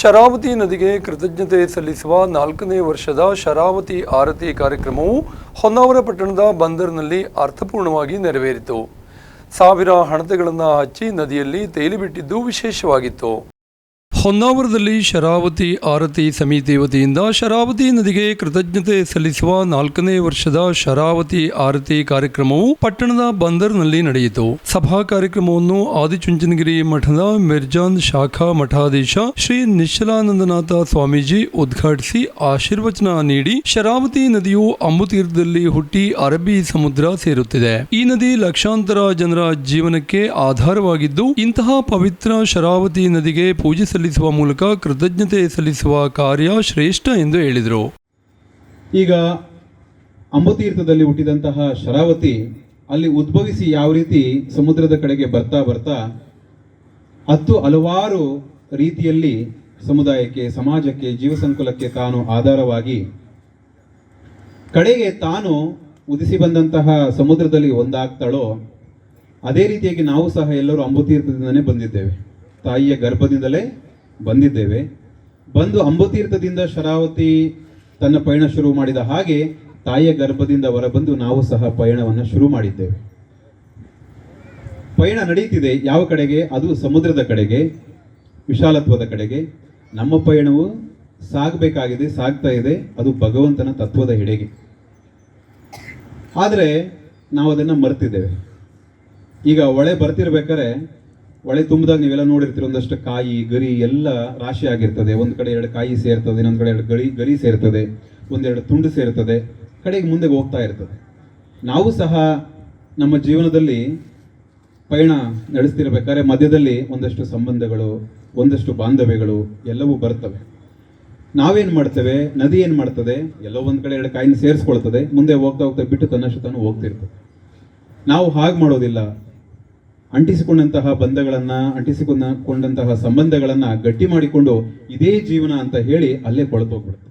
ಶರಾವತಿ ನದಿಗೆ ಕೃತಜ್ಞತೆ ಸಲ್ಲಿಸುವ ನಾಲ್ಕನೇ ವರ್ಷದ ಶರಾವತಿ ಆರತಿ ಕಾರ್ಯಕ್ರಮವು ಹೊನ್ನಾವರ ಪಟ್ಟಣದ ಬಂದರ್ನಲ್ಲಿ ಅರ್ಥಪೂರ್ಣವಾಗಿ ನೆರವೇರಿತು. ಸಾವಿರ ಹಣತೆಗಳನ್ನು ಹಚ್ಚಿ ನದಿಯಲ್ಲಿ ತೇಲಿಬಿಟ್ಟಿದ್ದು ವಿಶೇಷವಾಗಿತ್ತು. ಹೊನ್ನಾವರದಲ್ಲಿ ಶರಾವತಿ ಆರತಿ ಸಮಿತಿ ವತಿಯಿಂದ ಶರಾವತಿ ನದಿಗೆ ಕೃತಜ್ಞತೆ ಸಲ್ಲಿಸುವ ನಾಲ್ಕನೇ ವರ್ಷದ ಶರಾವತಿ ಆರತಿ ಕಾರ್ಯಕ್ರಮವು ಪಟ್ಟಣದ ಬಂದರ್ನಲ್ಲಿ ನಡೆಯಿತು. ಸಭಾ ಕಾರ್ಯಕ್ರಮವನ್ನು ಆದಿಚುಂಚನಗಿರಿ ಮಠದ ಮಿರ್ಜಾನ್ ಶಾಖಾ ಮಠಾಧೀಶ ಶ್ರೀ ನಿಶ್ಚಲಾನಂದನಾಥ ಸ್ವಾಮೀಜಿ ಉದ್ಘಾಟಿಸಿ ಆಶೀರ್ವಚನ ನೀಡಿ ಶರಾವತಿ ನದಿಯು ಅಂಬುತೀರ್ಥದಲ್ಲಿ ಹುಟ್ಟಿ ಅರಬ್ಬಿ ಸಮುದ್ರ ಸೇರುತ್ತಿದೆ. ಈ ನದಿ ಲಕ್ಷಾಂತರ ಜನರ ಜೀವನಕ್ಕೆ ಆಧಾರವಾಗಿದ್ದು, ಇಂತಹ ಪವಿತ್ರ ಶರಾವತಿ ನದಿಗೆ ಪೂಜೆ ಸಲ್ಲಿಸುವ ಮೂಲಕ ಕೃತಜ್ಞತೆ ಸಲ್ಲಿಸುವ ಕಾರ್ಯ ಶ್ರೇಷ್ಠ ಎಂದು ಹೇಳಿದರು. ಈಗ ಅಂಬುತೀರ್ಥದಲ್ಲಿ ಹುಟ್ಟಿದಂತಹ ಶರಾವತಿ ಅಲ್ಲಿ ಉದ್ಭವಿಸಿ ಯಾವ ರೀತಿ ಸಮುದ್ರದ ಕಡೆಗೆ ಬರ್ತಾ ಬರ್ತಾ ಹತ್ತು ಹಲವಾರು ರೀತಿಯಲ್ಲಿ ಸಮುದಾಯಕ್ಕೆ, ಸಮಾಜಕ್ಕೆ ಜೀವ ಸಂಕುಲಕ್ಕೆ ತಾನು ಆಧಾರವಾಗಿ ಕಡೆಗೆ ತಾನು ಉದಿಸಿ ಬಂದಂತಹ ಸಮುದ್ರದಲ್ಲಿ ಒಂದಾಗ್ತಾಳೋ, ಅದೇ ರೀತಿಯಾಗಿ ನಾವು ಸಹ ಎಲ್ಲರೂ ಅಂಬುತೀರ್ಥದಿಂದಲೇ ಬಂದಿದ್ದೇವೆ. ತಾಯಿಯ ಗರ್ಭದಿಂದಲೇ ಬಂದಿದ್ದೇವೆ. ಬಂದು ಅಂಬುತೀರ್ಥದಿಂದ ಶರಾವತಿ ತನ್ನ ಪಯಣ ಶುರು ಮಾಡಿದ ಹಾಗೆ ತಾಯಿಯ ಗರ್ಭದಿಂದ ಹೊರಬಂದು ನಾವು ಸಹ ಪಯಣವನ್ನು ಶುರು ಮಾಡಿದ್ದೇವೆ. ಪಯಣ ನಡೀತಿದೆ ಯಾವ ಕಡೆಗೆ? ಅದು ಸಮುದ್ರದ ಕಡೆಗೆ, ವಿಶಾಲತ್ವದ ಕಡೆಗೆ. ನಮ್ಮ ಪಯಣವು ಸಾಗಬೇಕಾಗಿದೆ, ಸಾಗ್ತಾ ಇದೆ. ಅದು ಭಗವಂತನ ತತ್ವದ ಎಡೆಗೆ ಆದರೆ ನಾವು ಅದನ್ನು ಮರ್ತಿದ್ದೇವೆ. ಈಗ ಒಳೆ ಬರ್ತಿರ್ಬೇಕಾದ್ರೆ ಹೊಳೆ ತುಂಬಿದಾಗ ನೀವೆಲ್ಲ ನೋಡಿರ್ತೀರ ಒಂದಷ್ಟು ಕಾಯಿ, ಗರಿ ಎಲ್ಲ ರಾಶಿ ಆಗಿರ್ತದೆ. ಒಂದು ಕಡೆ ಎರಡು ಕಾಯಿ ಸೇರ್ತದೆ, ಇನ್ನೊಂದು ಕಡೆ ಎರಡು ಗರಿ ಗರಿ ಸೇರ್ತದೆ, ಒಂದೆರಡು ತುಂಡು ಸೇರ್ತದೆ. ಕಡೆಗೆ ಮುಂದೆ ಹೋಗ್ತಾ ಇರ್ತದೆ. ನಾವು ಸಹ ನಮ್ಮ ಜೀವನದಲ್ಲಿ ಪಯಣ ನಡೆಸ್ತಿರಬೇಕಾದ್ರೆ ಮಧ್ಯದಲ್ಲಿ ಒಂದಷ್ಟು ಸಂಬಂಧಗಳು, ಒಂದಷ್ಟು ಬಾಂಧವ್ಯಗಳು ಎಲ್ಲವೂ ಬರ್ತವೆ. ನಾವೇನು ಮಾಡ್ತೇವೆ? ನದಿ ಏನು ಮಾಡ್ತದೆ? ಎಲ್ಲೋ ಒಂದು ಕಡೆ ಎರಡು ಕಾಯಿನ ಸೇರಿಸ್ಕೊಳ್ತದೆ. ಮುಂದೆ ಹೋಗ್ತಾ ಹೋಗ್ತಾ ಬಿಟ್ಟು ತನ್ನಷ್ಟು ತಾನು ಹೋಗ್ತಿರ್ತದೆ. ನಾವು ಹಾಗೆ ಮಾಡೋದಿಲ್ಲ. ಅಂಟಿಸಿಕೊಂಡಂತಹ ಬಂಧಗಳನ್ನು ಅಂಟಿಸಿಕೊಂಡಂತಹ ಸಂಬಂಧಗಳನ್ನು ಗಟ್ಟಿ ಮಾಡಿಕೊಂಡು ಇದೇ ಜೀವನ ಅಂತ ಹೇಳಿ ಅಲ್ಲೇ ಕೊಳತೋಗ್ಬಿಡುತ್ತೆ.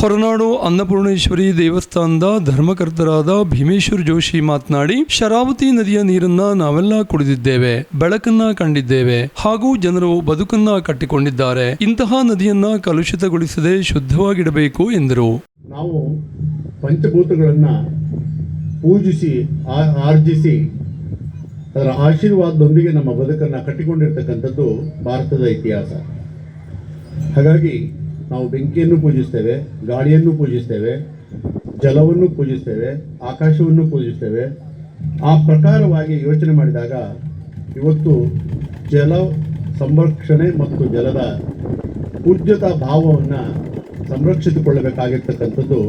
ಹೊರನಾಡು ಅನ್ನಪೂರ್ಣೇಶ್ವರಿ ದೇವಸ್ಥಾನದ ಧರ್ಮಕರ್ತರಾದ ಭೀಮೇಶ್ವರ್ ಜೋಶಿ ಮಾತನಾಡಿ ಶರಾವತಿ ನದಿಯ ನೀರನ್ನ ನಾವೆಲ್ಲ ಕುಡಿದಿದ್ದೇವೆ ಬೆಳಕನ್ನ ಕಂಡಿದ್ದೇವೆ ಹಾಗೂ ಜನರು ಬದುಕನ್ನ ಕಟ್ಟಿಕೊಂಡಿದ್ದಾರೆ. ಇಂತಹ ನದಿಯನ್ನ ಕಲುಷಿತಗೊಳಿಸದೆ ಶುದ್ಧವಾಗಿಡಬೇಕು ಎಂದರು. ನಾವು ಪಂಚಭೂತಗಳನ್ನ ಪೂಜಿಸಿ ಆರ್ಜಿಸಿ ಅದರ ಆಶೀರ್ವಾದದೊಂದಿಗೆ ನಮ್ಮ ಬದುಕನ್ನು ಕಟ್ಟಿಕೊಂಡಿರ್ತಕ್ಕಂಥದ್ದು ಭಾರತದ ಇತಿಹಾಸ. ಹಾಗಾಗಿ ನಾವು ಬೆಂಕಿಯನ್ನು ಪೂಜಿಸ್ತೇವೆ, ಗಾಳಿಯನ್ನು ಪೂಜಿಸ್ತೇವೆ, ಜಲವನ್ನು ಪೂಜಿಸ್ತೇವೆ, ಆಕಾಶವನ್ನು ಪೂಜಿಸ್ತೇವೆ. ಆ ಪ್ರಕಾರವಾಗಿ ಯೋಚನೆ ಮಾಡಿದಾಗ ಇವತ್ತು ಜಲ ಸಂರಕ್ಷಣೆ ಮತ್ತು ಜಲದ ಪೂಜ್ಯತಾ ಭಾವವನ್ನು ಸಂರಕ್ಷಿಸಿಕೊಳ್ಳಬೇಕಾಗಿರ್ತಕ್ಕಂಥದ್ದು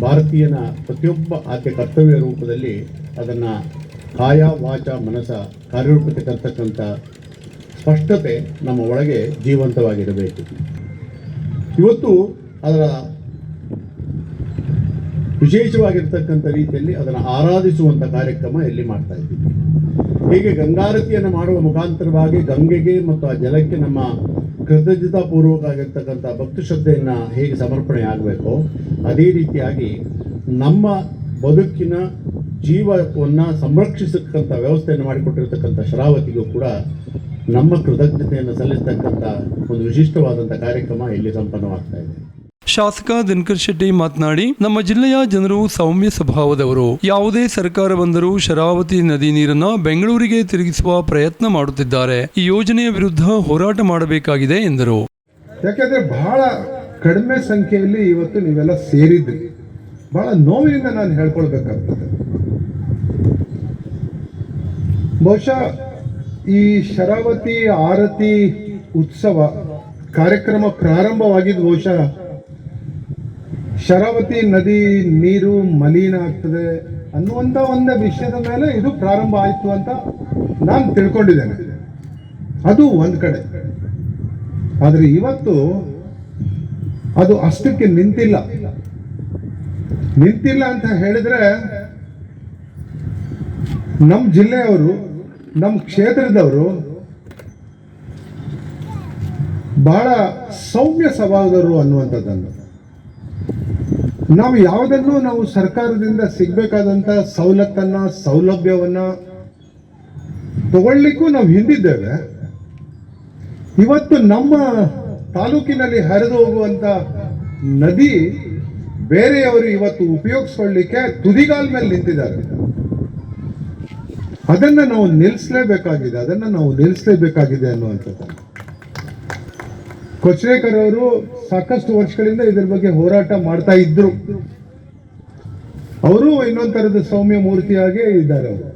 ಭಾರತೀಯನ ಪ್ರತಿಯೊಬ್ಬ ಆಕೆ ಕರ್ತವ್ಯ ರೂಪದಲ್ಲಿ ಅದನ್ನು ಕಾಯ ವಾಚ, ಮನಸ ಕಾರ್ಯರೂಪಕ್ಕೆ ತರ್ತಕ್ಕಂಥ ಸ್ಪಷ್ಟತೆ ನಮ್ಮ ಒಳಗೆ ಜೀವಂತವಾಗಿರಬೇಕು. ಇವತ್ತು ಅದರ ವಿಶೇಷವಾಗಿರ್ತಕ್ಕಂಥ ರೀತಿಯಲ್ಲಿ ಅದನ್ನು ಆರಾಧಿಸುವಂಥ ಕಾರ್ಯಕ್ರಮ ಇಲ್ಲಿ ಮಾಡ್ತಾ ಇದ್ದೀವಿ. ಹೀಗೆ ಗಂಗಾರತಿಯನ್ನು ಮಾಡುವ ಮುಖಾಂತರವಾಗಿ ಗಂಗೆಗೆ ಮತ್ತು ಆ ಜಲಕ್ಕೆ ನಮ್ಮ ಕೃತಜ್ಞತಾಪೂರ್ವಕ ಆಗಿರ್ತಕ್ಕಂಥ ಭಕ್ತಿ ಶ್ರದ್ಧೆಯನ್ನು ಹೇಗೆ ಸಮರ್ಪಣೆ ಆಗಬೇಕೋ, ಅದೇ ರೀತಿಯಾಗಿ ನಮ್ಮ ಬದುಕಿನ ಜೀವವನ್ನು ಸಂರಕ್ಷಿಸತಕ್ಕಂಥ ವ್ಯವಸ್ಥೆಯನ್ನು ಮಾಡಿಕೊಟ್ಟಿರ್ತಕ್ಕಂಥ ಶರಾವತಿಗೂ ಕೂಡ ನಮ್ಮ ಕೃತಜ್ಞತೆಯನ್ನು ಸಲ್ಲಿಸ್ತಕ್ಕಂಥ ಒಂದು ವಿಶಿಷ್ಟವಾದಂಥ ಕಾರ್ಯಕ್ರಮ ಇಲ್ಲಿ ಸಂಪನ್ನವಾಗ್ತಾ ಇದೆ. ಶಾಸಕ ದಿನಕರ್ ಶೆಟ್ಟಿ ಮಾತನಾಡಿ ನಮ್ಮ ಜಿಲ್ಲೆಯ ಜನರು ಸೌಮ್ಯ ಸ್ವಭಾವದವರು. ಯಾವುದೇ ಸರ್ಕಾರ ಬಂದರೂ ಶರಾವತಿ ನದಿ ನೀರನ್ನ ಬೆಂಗಳೂರಿಗೆ ತಿರುಗಿಸುವ ಪ್ರಯತ್ನ ಮಾಡುತ್ತಿದ್ದಾರೆ. ಈ ಯೋಜನೆಯ ವಿರುದ್ಧ ಹೋರಾಟ ಮಾಡಬೇಕಾಗಿದೆ ಎಂದರು. ಯಾಕಂದ್ರೆ ಬಹಳ ಕಡಿಮೆ ಸಂಖ್ಯೆಯಲ್ಲಿ ಇವತ್ತು ನೀವೆಲ್ಲ ಸೇರಿದ್ರಿ. ಬಹಳ ನೋವಿನಿಂದ ನಾನು ಹೇಳ್ಕೊಳ್ಬೇಕಾಗ್ತದೆ. ಬಹುಶಃ ಈ ಶರಾವತಿ ಆರತಿ ಉತ್ಸವ ಕಾರ್ಯಕ್ರಮ ಪ್ರಾರಂಭವಾಗಿದ್ದು ಬಹುಶಃ ಶರಾವತಿ ನದಿ ನೀರು ಮಲಿನ ಆಗ್ತದೆ ಅನ್ನುವಂಥ ಒಂದು ವಿಷಯದ ಮೇಲೆ ಇದು ಪ್ರಾರಂಭ ಆಯಿತು ಅಂತ ನಾನು ತಿಳ್ಕೊಂಡಿದ್ದೇನೆ. ಅದು ಒಂದು ಕಡೆ. ಆದರೆ ಇವತ್ತು ಅದು ಅಷ್ಟಕ್ಕೆ ನಿಂತಿಲ್ಲ. ನಿಂತಿಲ್ಲ ಅಂತ ಹೇಳಿದ್ರೆ ನಮ್ಮ ಜಿಲ್ಲೆಯವರು ನಮ್ಮ ಕ್ಷೇತ್ರದವರು ಬಹಳ ಸೌಮ್ಯ ಸ್ವಭಾವದವರು ಅನ್ನುವಂಥದ್ದನ್ನು. ನಾವು ಯಾವುದನ್ನು ನಾವು ಸರ್ಕಾರದಿಂದ ಸಿಗಬೇಕಾದಂಥ ಸವಲತ್ತನ್ನ, ಸೌಲಭ್ಯವನ್ನ ತಗೊಳ್ಳಿಕ್ಕೂ ನಾವು ಹಿಂದಿದ್ದೇವೆ. ಇವತ್ತು ನಮ್ಮ ತಾಲೂಕಿನಲ್ಲಿ ಹರಿದು ಹೋಗುವಂತ ನದಿ ಬೇರೆಯವರು ಇವತ್ತು ಉಪಯೋಗಿಸ್ಕೊಳ್ಳಿಕ್ಕೆ ತುದಿಗಾಲ್ ಮೇಲೆ ನಿಂತಿದ್ದಾರೆ. ಅದನ್ನ ನಾವು ನಿಲ್ಲಿಸಲೇಬೇಕಾಗಿದೆ ಅದನ್ನ ನಾವು ನಿಲ್ಲಿಸಲೇಬೇಕಾಗಿದೆ ಅನ್ನುವಂಥದ್ದು. ಕೊಚ್ರೇಕರ್ ಅವರು ಸಾಕಷ್ಟು ವರ್ಷಗಳಿಂದ ಇದ್ರ ಬಗ್ಗೆ ಹೋರಾಟ ಮಾಡ್ತಾ ಇದ್ರು. ಅವರು ಇನ್ನೊಂದ್ ತರದ ಸೌಮ್ಯ ಮೂರ್ತಿಯಾಗೇ ಇದ್ದಾರೆ ಅವರು.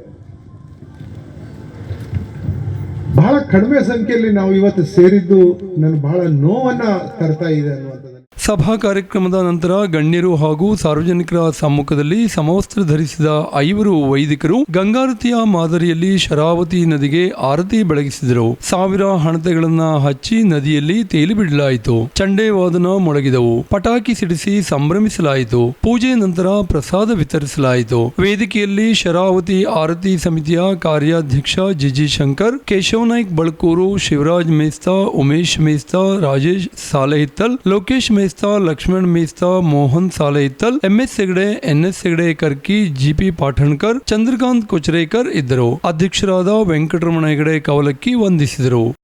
ಬಹಳ ಕಡಿಮೆ ಸಂಖ್ಯೆಯಲ್ಲಿ ನಾವು ಇವತ್ತು ಸೇರಿದ್ದು ನನಗೆ ಬಹಳ ನೋವನ್ನ ತರ್ತಾ ಇದೆ ಅನ್ನುವಂಥದ್ದು ಸಭಾ ಕಾರ್ಯಕ್ರಮದ ನಂತರ ಗಣ್ಯರು ಹಾಗೂ ಸಾರ್ವಜನಿಕರ ಸಮ್ಮುಖದಲ್ಲಿ ಸಮವಸ್ತ್ರ ಧರಿಸಿದ ಐವರು ವೈದಿಕರು ಗಂಗಾರತಿಯ ಮಾದರಿಯಲ್ಲಿ ಶರಾವತಿ ನದಿಗೆ ಆರತಿ ಬೆಳಗಿಸಿದರು. ಸಾವಿರ ಹಣತೆಗಳನ್ನ ಹಚ್ಚಿ ನದಿಯಲ್ಲಿ ತೇಲಿಬಿಡಲಾಯಿತು ಚಂಡೆ ವಾದನ ಮೊಳಗಿದವು. ಪಟಾಕಿ ಸಿಡಿಸಿ ಸಂಭ್ರಮಿಸಲಾಯಿತು. ಪೂಜೆ ನಂತರ ಪ್ರಸಾದ ವಿತರಿಸಲಾಯಿತು. ವೇದಿಕೆಯಲ್ಲಿ ಶರಾವತಿ ಆರತಿ ಸಮಿತಿಯ ಕಾರ್ಯಾಧ್ಯಕ್ಷ G G Shankar, Keshava Naik Balakur, Shivaraj Mesta, Umesh Mesta, Rajesh Salahittal, Lokesh Mesta Lakshman Mesta, Mohan Salehittal MS Hegde, NS Hegde Karki, GP Pathankar Chandrakant Kocharekar ಇದ್ದರು. ಅಧ್ಯಕ್ಷರಾದ ವೆಂಕಟರಮಣ ಹೆಗಡೆ ಕವಲಕ್ಕಿ ವಂದಿಸಿದರು.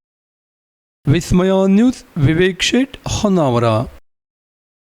ವಿಸ್ಮಯ ನ್ಯೂಸ್, ವಿವೇಕ್ ಶೇಟ್, ಹೊನ್ನಾವರ.